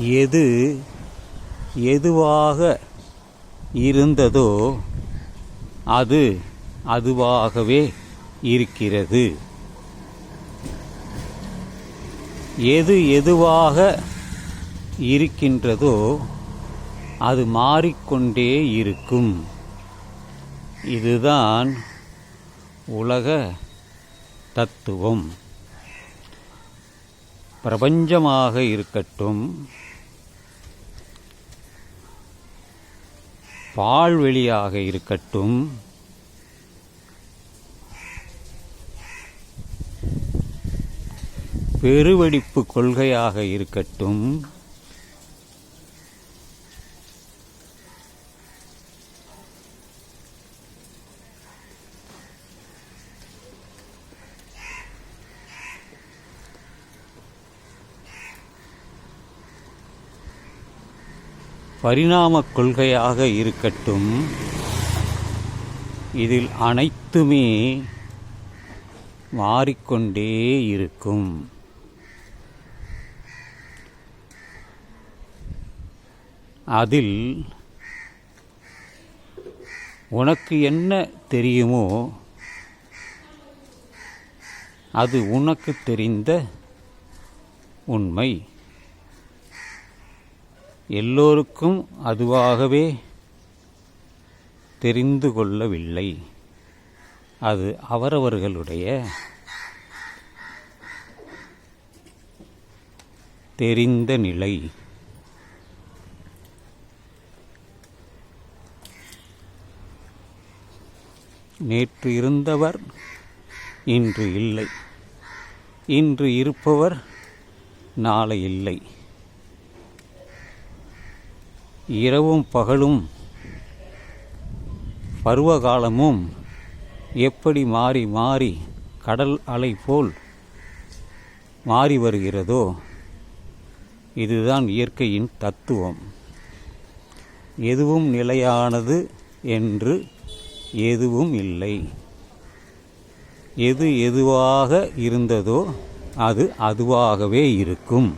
எது எதுவாக இருந்ததோ அது அதுவாகவே இருக்கிறது. எது எதுவாக இருக்கின்றதோ அது மாறிக்கொண்டே இருக்கும். இதுதான் உலக தத்துவம். பிரபஞ்சமாக இருக்கட்டும் பால்வெளியாக இருக்கட்டும். பெருவெடிப்பு கொள்கையாக இருக்கட்டும். பரிணாமக் கொள்கையாக இருக்கட்டும். இதில் அனைத்துமே மாறிக்கொண்டே இருக்கும். அதில் உனக்கு என்ன தெரியுமோ அது உனக்கு தெரிந்த உண்மை. எல்லோருக்கும் அதுவாகவே தெரிந்து கொள்ளவில்லை. அது அவரவர்களுடைய தெரிந்த நிலை. நேற்று இருந்தவர் இன்று இல்லை. இன்று இருப்பவர் நாளை இல்லை. இரவும் பகலும் பருவகாலமும் எப்படி மாறி மாறி கடல் அலை போல் மாறி வருகிறதோ இதுதான் இயற்கையின் தத்துவம். எதுவும் நிலையானது என்று எதுவும் இல்லை. எது எதுவாக இருந்ததோ அது அதுவாகவே இருக்கும்.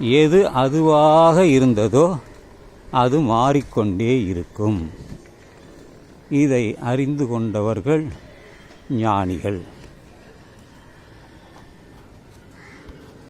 எது அதுவாக இருந்ததோ அது மாறிக்கொண்டே இருக்கும். இதை அறிந்து கொண்டவர்கள் ஞானிகள்.